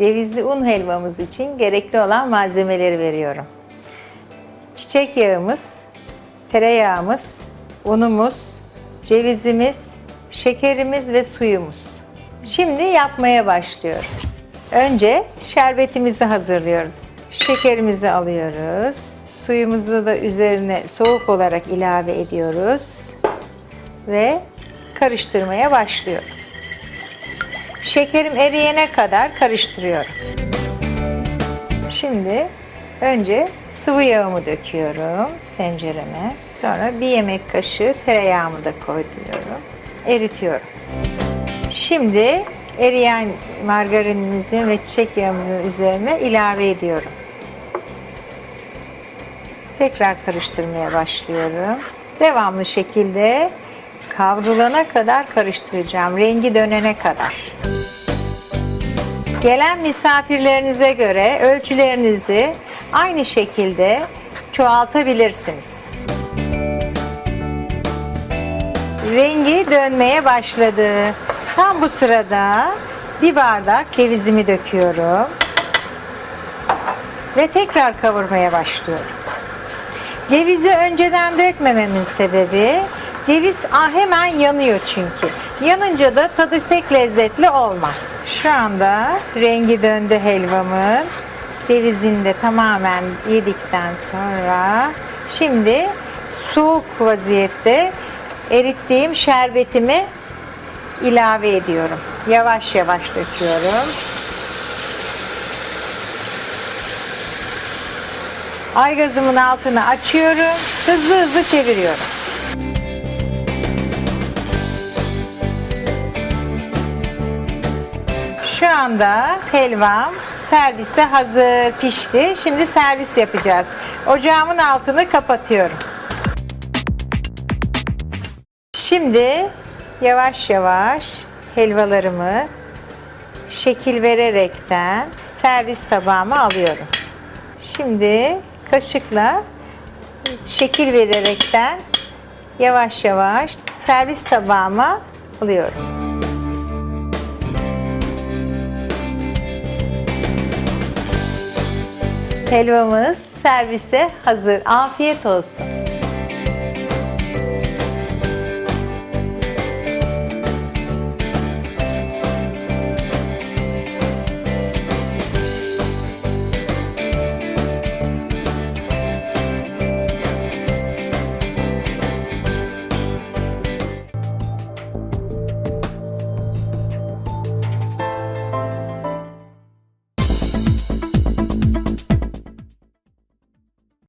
cevizli un helvamız için gerekli olan malzemeleri veriyorum. Çiçek yağımız, tereyağımız, unumuz, cevizimiz, şekerimiz ve suyumuz. Şimdi yapmaya başlıyorum. Önce şerbetimizi hazırlıyoruz. Şekerimizi alıyoruz. Suyumuzu da üzerine soğuk olarak ilave ediyoruz ve karıştırmaya başlıyorum. Şekerim eriyene kadar karıştırıyorum. Şimdi önce sıvı yağımı döküyorum tencereme. Sonra bir yemek kaşığı tereyağımı da koyuyorum. Eritiyorum. Şimdi eriyen margarinimizin ve çiçek yağımızın üzerine ilave ediyorum. Tekrar karıştırmaya başlıyorum. Devamlı şekilde kavrulana kadar karıştıracağım. Rengi dönene kadar. Gelen misafirlerinize göre ölçülerinizi aynı şekilde çoğaltabilirsiniz. Rengi dönmeye başladı. Tam bu sırada bir bardak cevizimi döküyorum. Ve tekrar kavurmaya başlıyorum. Cevizi önceden dökmememin sebebi ceviz hemen yanıyor çünkü. Yanınca da tadı pek lezzetli olmaz. Şu anda rengi döndü helvamın. Cevizini de tamamen yedikten sonra şimdi soğuk vaziyette erittiğim şerbetimi ilave ediyorum. Yavaş yavaş döküyorum. Aygazımın altını açıyorum. Hızlı hızlı çeviriyorum. Anda helvam servise hazır pişti. Şimdi servis yapacağız. Ocağımın altını kapatıyorum. Şimdi yavaş yavaş helvalarımı şekil vererekten servis tabağıma alıyorum. Şimdi kaşıkla şekil vererekten yavaş yavaş servis tabağıma alıyorum. Helvamız servise hazır. Afiyet olsun.